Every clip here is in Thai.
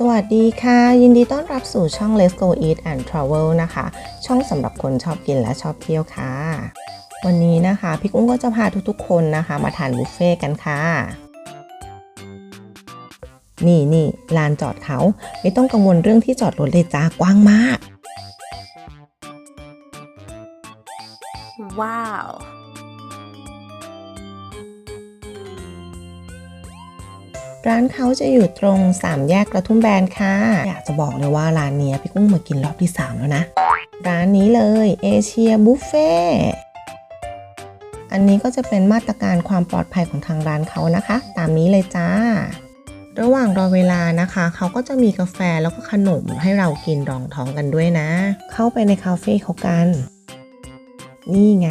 สวัสดีค่ะ ยินดีต้อนรับสู่ช่อง Let's Go Eat and Travel นะคะ ช่องสำหรับคนชอบกินและชอบเที่ยวค่ะ วันนี้นะคะพี่กุ้งก็จะพาทุกๆคนนะคะ มาทานบุฟเฟ่ต์กันค่ะ นี่นี่ลานจอดเขาไม่ต้องกังวลเรื่องที่จอดรถเลยจ้ากว้างมาก ว้าว ร้านเขาจะอยู่ตรงสามแยกกระทุ่มแบนค่ะ อยากจะบอกเลยว่าร้านนี้พี่กุ้งมากินรอบที่ 3 แล้วนะ ร้านนี้เลยเอเชียบุฟเฟ่อันนี้ก็จะเป็นมาตรการความปลอดภัยของทางร้านเขานะคะ ตามนี้เลยจ้า ระหว่างรอเวลานะคะ เขาก็จะมีกาแฟแล้วก็ขนมให้เรากินรองท้องกันด้วยนะ เข้าไปในคาเฟ่เขากัน นี่ไง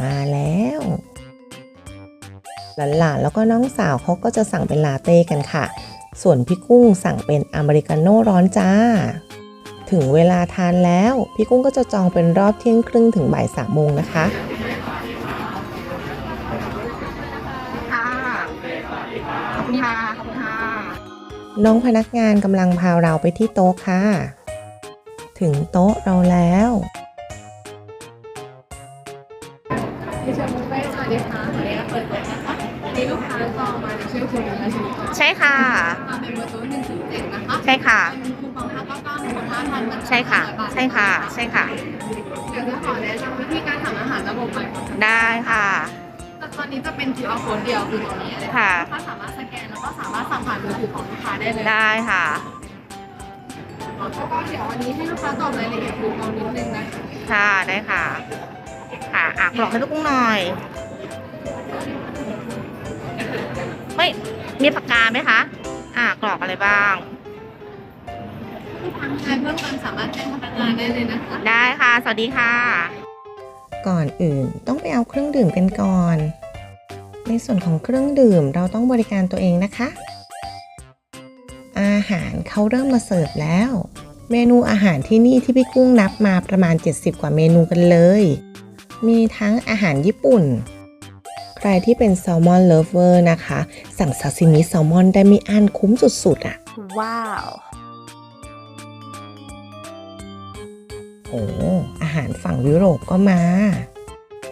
มาแล้ว หลานๆแล้วก็น้องสาวเขาก็จะสั่งเป็นลาเต้กันค่ะ ส่วนพี่กุ้งสั่งเป็นอเมริกาโน่ร้อนจ้า ถึงเวลาทานแล้ว พี่กุ้งก็จะจองเป็นรอบเที่ยงครึ่งถึงบ่ายสามโมงนะคะค่ะขอบคุณค่ะขอบคุณค่ะน้องพนักงานกำลังพาเราไปที่โต๊ะค่ะ ถึงโต๊ะเราแล้วดิฉันบุฟเฟ่ต์สวัสดีค่ะขออนุญาตเปิดโต๊ะนะคะ มีลูกค้าจองมาในชื่อคุณและชื่อก่อนใช่ค่ะมาเป็นเบอร์โต๊ะหนึ่งถึงเจ็ดนะคะใช่ค่ะเป็นคูปองห้าเก้าเก้าหนึ่งห้าพันบาทใช่ค่ะ ใช่ค่ะ ใช่ค่ะเดี๋ยวจะขอแนะนำวิธีการสั่งอาหารระบบใหม่ของได้ค่ะแต่ตอนนี้จะเป็น QR code เดียวคือตรงนี้เลยค่ะลูกค้าสามารถสแกนแล้วก็สามารถสั่งผ่านมือถือของลูกค้าได้เลยได้ค่ะแล้วก็เดี๋ยววันนี้ให้ลูกค้าตอบรายละเอียดคูปองนิดนึงนะคะค่ะได้ค่ะ ค่ะอะกรอกให้ลูกกุ้งหน่อย ไม่มีปากกาไหมคะ อะกรอกอะไรบ้างลูกค้ามีอะไรเพิ่มเติมสามารถแจ้งพนักงานได้เลยนะคะ ได้ค่ะ สวัสดีค่ะ ก่อนอื่นต้องไปเอาเครื่องดื่มกันก่อน ในส่วนของเครื่องดื่มเราต้องบริการตัวเองนะคะ อาหารเขาเริ่มมาเสิร์ฟแล้ว เมนูอาหารที่นี่ที่พี่กุ้งนับมาประมาณ 70 กว่าเมนูกันเลย มีทั้งอาหารญี่ปุ่น ใครที่เป็นแซลมอนเลฟเวอร์นะคะ สั่งซาซิมิแซลมอนได้ไม่อั้นคุ้มสุดๆอะ่ะ ว้าวโอ้อาหารฝั่งยุโรปก็มา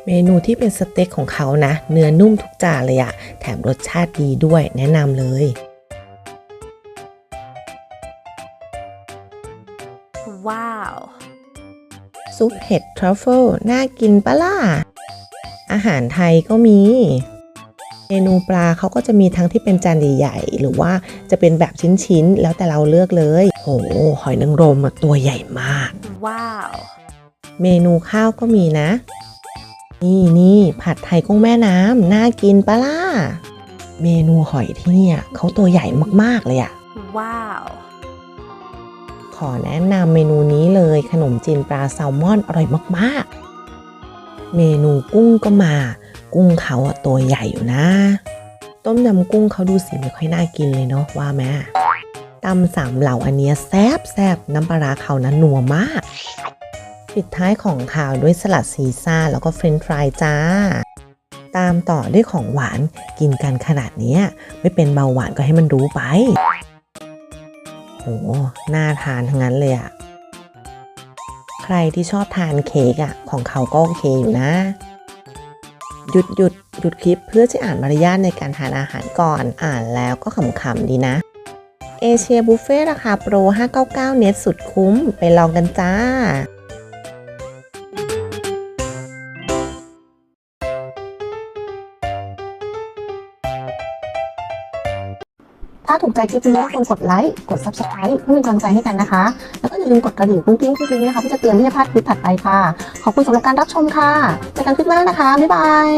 เมนูที่เป็นสเต็กของเขานะ เนื้อนุ่มทุกจานเลยอะแถมรสชาติดีด้วยแนะนำเลย ว้าว ซุปเห็ดทรัฟเฟิลน่ากินปะล่ะ อาหารไทยก็มี เมนูปลาเขาก็จะมีทั้งที่เป็นจานใหญ่ๆหรือว่าจะเป็นแบบชิ้นๆ แล้วแต่เราเลือกเลย โห หอยนางรมอะตัวใหญ่มาก ว้าว เมนูข้าวก็มีนะ นี่นี่ผัดไทยกุ้งแม่น้ำน่ากินปะล่ะ เมนูหอยที่เนี่ยเขาตัวใหญ่มากๆเลยอะว้าว ขอแนะนำเมนูนี้เลยขนมจีนปลาแซลมอนอร่อยมากๆ เมนูกุ้งก็มา กุ้งเขาอะตัวใหญ่อยู่นะ ต้มยำกุ้งเขาดูสีไม่ค่อยน่ากินเลยเนาะว่าแม่ตำสามเหล่าอันเนี้ยแซบแซบน้ำปลาร้าเขานั้นนัวมาก ปิดท้ายของข่าวด้วยสลัดซีซ่าแล้วก็เฟรนช์ฟรายจ้า ตามต่อด้วยของหวานกินกันขนาดนี้ไม่เป็นเบาหวานก็ให้มันรู้ไปโหน่าทานทั้งนั้นเลยอะ ใครที่ชอบทานเค้กอะของเขาก็โอเคอยู่นะ หยุดหยุดหยุดคลิปเพื่อจะอ่านมารยาทในการทานอาหารก่อนอ่านแล้วก็ขำๆดีนะเอเชียบุฟเฟ่ราคาโปร 599 เน็ตสุดคุ้ม ไปลองกันจ้าถ้าถูกใจคลิปนี้ควรกดไลค์ กด subscribe เพื่อเป็นกำลังใจให้กันนะคะ แล้วก็ อย่าลืมกดกระดิ่งกุ้งกิ้งกุ้งกิ้งนะคะเพื่อจะเตือนที่จะพลาดคลิปถัดไปค่ะ ขอบคุณสำหรับการรับชมค่ะเจอกันคลิปหน้านะคะ บ๊ายบาย